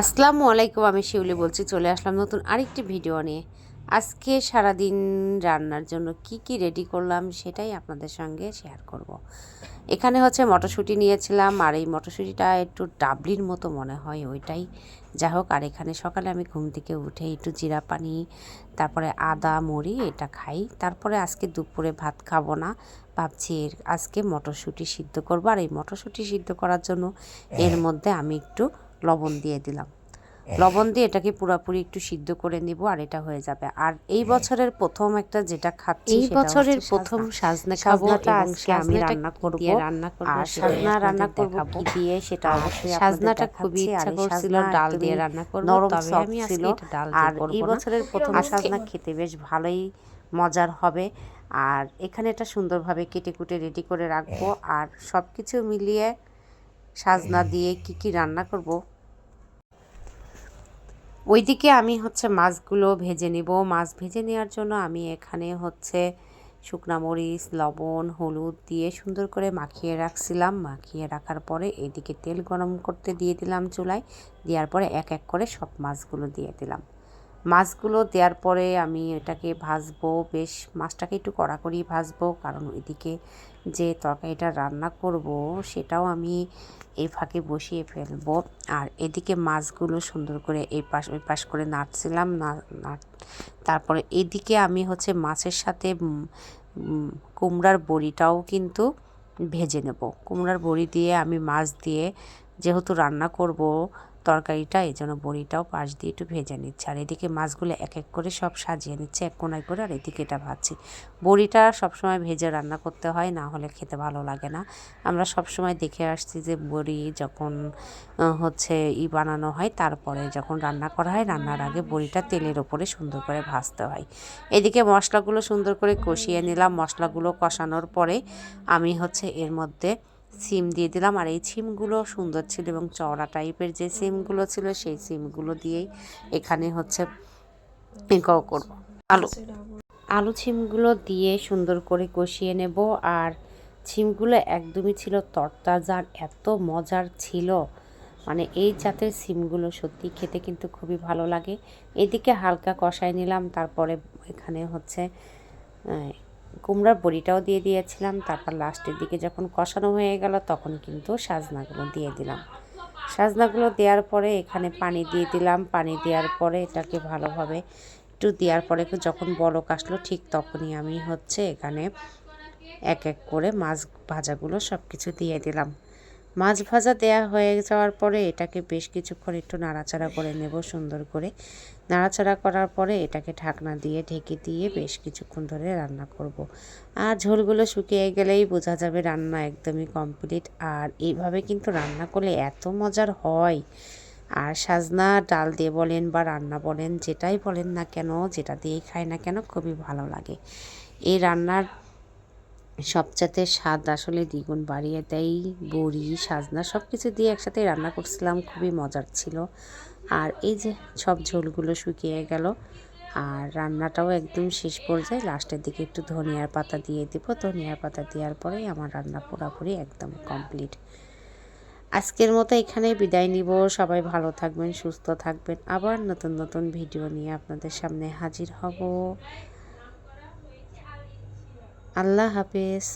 আসসালামু আলাইকুম, আমি শিউলি বলছি, চলে আসলাম নতুন আরেকটি ভিডিও নিয়ে। আজকে সারাদিন রান্নার জন্য কি কি রেডি করলাম সেটাই আপনাদের সঙ্গে শেয়ার করব। এখানে হচ্ছে মটরশুঁটি নিয়েছিলাম, আর এই মটরশুঁটিটা একটু ডাবলির মতো মনে হয় ওইটাই। যা হোক, আর এখানে সকালে আমি ঘুম থেকে উঠে একটু জিরা পানি, তারপরে আদা মুড়ি এটা খাই। তারপরে আজকে দুপুরে ভাত খাব না, ভাবছি আজকে মটরশুঁটি সিদ্ধ করব। আর এই মটরশুঁটি সিদ্ধ করার জন্য এর মধ্যে আমি একটু লবণ দিয়ে দিলাম। লবণ দিয়ে এটাকে পুরোপুরি একটু সিদ্ধ করে নিব আর এটা হয়ে যাবে। আর এই বছরের প্রথম একটা যেটা খাচ্ছি এই বছরের প্রথম সাজনা খাব আমি রান্না করব। রান্না করব আর সাজনা রান্না করব কি দিয়ে সেটা অবশ্যই সাজনাটা খুবই ইচ্ছা করছিল ডাল দিয়ে রান্না করব নরম তবে আমি আজকে এটা ডাল দিয়ে আর এই বছরের প্রথম সাজনা খেতে বেশ ভালোই মজার হবে। আর এখানে এটা সুন্দরভাবে কেটে কুটে রেডি করে রাখব। আর সব কিছু মিলিয়ে সাজনা দিয়ে কি কি রান্না করব ওইদিকে আমি হচ্ছে মাছগুলো ভেজে নিব। মাছ ভেজে নেওয়ার জন্য আমি এখানে হচ্ছে শুকনা মরিচ, লবণ, হলুদ দিয়ে সুন্দর করে মাখিয়ে রাখছিলাম। মাখিয়ে রাখার পরে এদিকে তেল গরম করতে দিয়ে দিলাম চুলায়। দেওয়ার পরে এক এক করে সব মাছগুলো দিয়ে দিলাম। মাছগুলো দেওয়ার পরে আমি এটাকে ভাজবো, বেশ মাছটাকে একটু কড়াকড়ি ভাজবো। কারণ ওইদিকে যে তরকারিটা রান্না করব, সেটাও আমি এই ফাঁকে বসিয়ে ফেলব। আর এদিকে মাছগুলো সুন্দর করে এই পাশ, ওই পাশ করে নাড়ছিলাম, না তারপরে এদিকে আমি হচ্ছে মাছের সাথে কুমড়ার বড়িটাও কিন্তু ভেজে নেব। কুমড়ার বড়ি দিয়ে আমি মাছ দিয়ে যেহেতু রান্না করব তরকারিটা এই জন্য বড়িটাও পাশ দিয়ে একটু ভেজে নিচ্ছে। আর এদিকে মাছগুলো এক এক করে সব সাজিয়ে নিচ্ছে, এক কোনায় করে, আর এদিকে এটা ভাজছি। বড়িটা সবসময় ভেজে রান্না করতে হয়, না হলে খেতে ভালো লাগে না। আমরা সবসময় দেখে আসছি যে, বড়ি যখন হচ্ছে ই বানানো হয়, তারপরে যখন রান্না করা হয়, রান্নার আগে বড়িটা তেলের ওপরে সুন্দর করে ভাজতে হয়। এদিকে মশলাগুলো সুন্দর করে কষিয়ে নিলাম। মশলাগুলো কষানোর পরে আমি হচ্ছে এর মধ্যে সিম দিয়ে দিলাম। আর এই সিমগুলো সুন্দর ছিল এবং চওড়া টাইপের যে সিমগুলো ছিল, সেই সিমগুলো দিয়েই এখানে হচ্ছে করব। আলু। আলু ছিমগুলো দিয়ে সুন্দর করে কষিয়ে নেব। আর ছিমগুলো একদমই ছিল তরতাজা, এত মজার ছিল। মানে এই জাতের সিমগুলো সত্যি খেতে কিন্তু খুবই ভালো লাগে। এদিকে হালকা কষায় নিলাম, তারপরে এখানে হচ্ছে কুমড়ার বড়িটাও দিয়ে দিয়েছিলাম, তারপর লাস্টের দিকে যখন কষানো হয়ে গেল তখন কিন্তু সাজনাগুলো দিয়ে দিলাম। সাজনাগুলো দেওয়ার পরে এখানে পানি দিয়ে দিলাম, পানি দেওয়ার পরে এটাকে ভালোভাবে একটু দেওয়ার পরে যখন বলক আসলো ঠিক তখনই আমি হচ্ছে এখানে এক এক করে মাছ ভাজাগুলো সব কিছু দিয়ে দিলাম। মাছ ভাজা দেয়া হয়ে যাওয়ার পরে এটাকে বেশ কিছুক্ষণ একটু নাড়াচাড়া করে নেব সুন্দর করে। নাড়াচাড়া করার পরে এটাকে ঢাকনা দিয়ে ঢেকে দিয়ে বেশ কিছুক্ষণ ধরে রান্না করব। আর ঝোলগুলো শুকিয়ে গেলেই বোঝা যাবে রান্না একদমই কমপ্লিট। আর এইভাবে কিন্তু রান্না করলে এত মজার হয়। আর সাজনা, ডাল দিয়ে বলেন বা রান্না বলেন, যেটাই বলেন না কেন, যেটা দিয়েই খাই না কেন, খুবই ভালো লাগে। এই রান্নার সবচাইতে স্বাদ আসলে দ্বিগুণ বাড়িয়ে দেয়। বড়ি, সাজনা সব কিছু দিয়ে একসাথে রান্না করছিলাম, খুবই মজার ছিল। আর এই যে সব ঝোলগুলো শুকিয়ে গেল, আর রান্নাটাও একদম শেষ পর্যায়ে লাস্টের দিকে একটু ধনিয়ার পাতা দিয়ে দিব। ধনিয়ার পাতা দেওয়ার পরেই আমার রান্না পুরোপুরি একদম কমপ্লিট। আজকের মতো এখানে বিদায় নিব। সবাই ভালো থাকবেন, সুস্থ থাকবেন। আবার নতুন নতুন ভিডিও নিয়ে আপনাদের সামনে হাজির হব। আল্লাহ হাফেজ।